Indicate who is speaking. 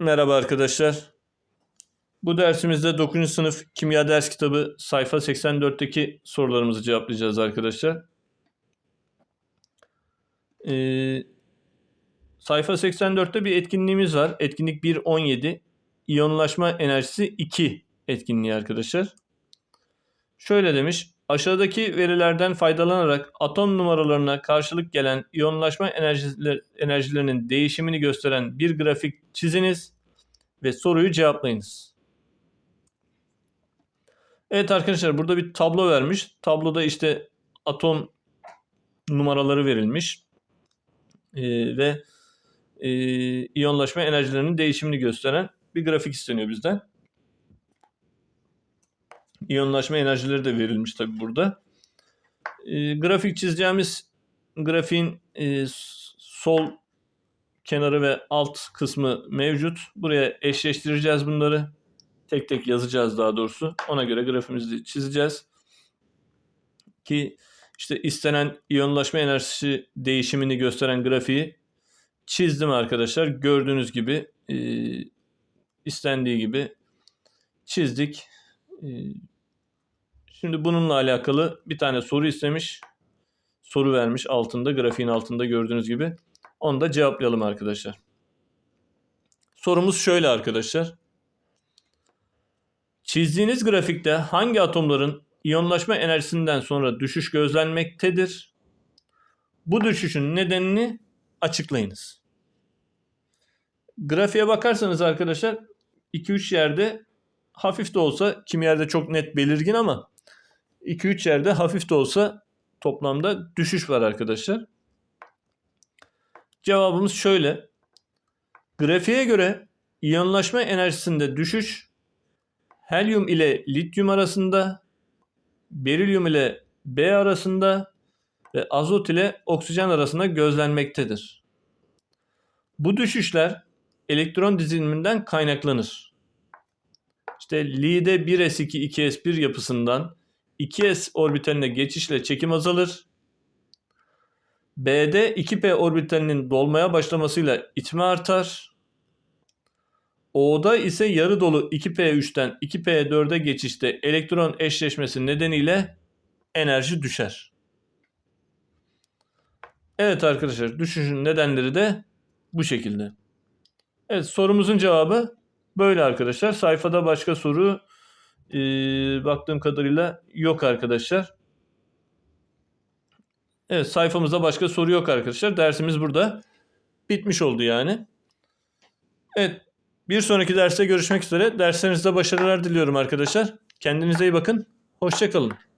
Speaker 1: Merhaba arkadaşlar. Bu dersimizde 9. sınıf kimya ders kitabı sayfa 84'teki sorularımızı cevaplayacağız arkadaşlar. Ee, sayfa 84'te bir etkinliğimiz var. Etkinlik 1.17 İyonlaşma enerjisi 2 etkinliği arkadaşlar. Şöyle demiş. Aşağıdaki verilerden faydalanarak atom numaralarına karşılık gelen iyonlaşma enerjiler, enerjilerinin değişimini gösteren bir grafik çiziniz ve soruyu cevaplayınız. Evet arkadaşlar burada bir tablo vermiş. Tabloda işte atom numaraları verilmiş Ee, ve e, iyonlaşma enerjilerinin değişimini gösteren bir grafik isteniyor bizden. İyonlaşma enerjileri de verilmiş tabi burada. E, grafik çizeceğimiz grafiğin e, sol kenarı ve alt kısmı mevcut. Buraya eşleştireceğiz bunları. Tek tek yazacağız daha doğrusu. Ona göre grafimizi çizeceğiz. Ki işte istenen iyonlaşma enerjisi değişimini gösteren grafiği çizdim arkadaşlar. Gördüğünüz gibi e, istendiği gibi çizdik. E, şimdi bununla alakalı bir tane soru istemiş. Soru vermiş altında grafiğin altında gördüğünüz gibi. Onu da cevaplayalım arkadaşlar. Sorumuz şöyle arkadaşlar. Çizdiğiniz grafikte hangi atomların iyonlaşma enerjisinden sonra düşüş gözlenmektedir? Bu düşüşün nedenini açıklayınız. Grafiğe bakarsanız arkadaşlar 2-3 yerde hafif de olsa kim yerde çok net belirgin ama 2-3 yerde hafif de olsa toplamda düşüş var arkadaşlar. Cevabımız şöyle. Grafiğe göre iyonlaşma enerjisinde düşüş helyum ile lityum arasında, berilyum ile B arasında ve azot ile oksijen arasında gözlenmektedir. Bu düşüşler elektron diziliminden kaynaklanır. İşte Li'de 1s2 2s1 yapısından 2s orbitaline geçişle çekim azalır. B'de 2p orbitalinin dolmaya başlamasıyla itme artar. O'da ise yarı dolu 2p3'ten 2p4'e geçişte elektron eşleşmesi nedeniyle enerji düşer. Evet arkadaşlar düşüşün nedenleri de bu şekilde. Evet sorumuzun cevabı böyle arkadaşlar. Sayfada başka soru e, baktığım kadarıyla yok arkadaşlar. Evet sayfamızda başka soru yok arkadaşlar. Dersimiz burada bitmiş oldu yani. Evet bir sonraki derste görüşmek üzere. Derslerinizde başarılar diliyorum arkadaşlar. Kendinize iyi bakın. Hoşçakalın.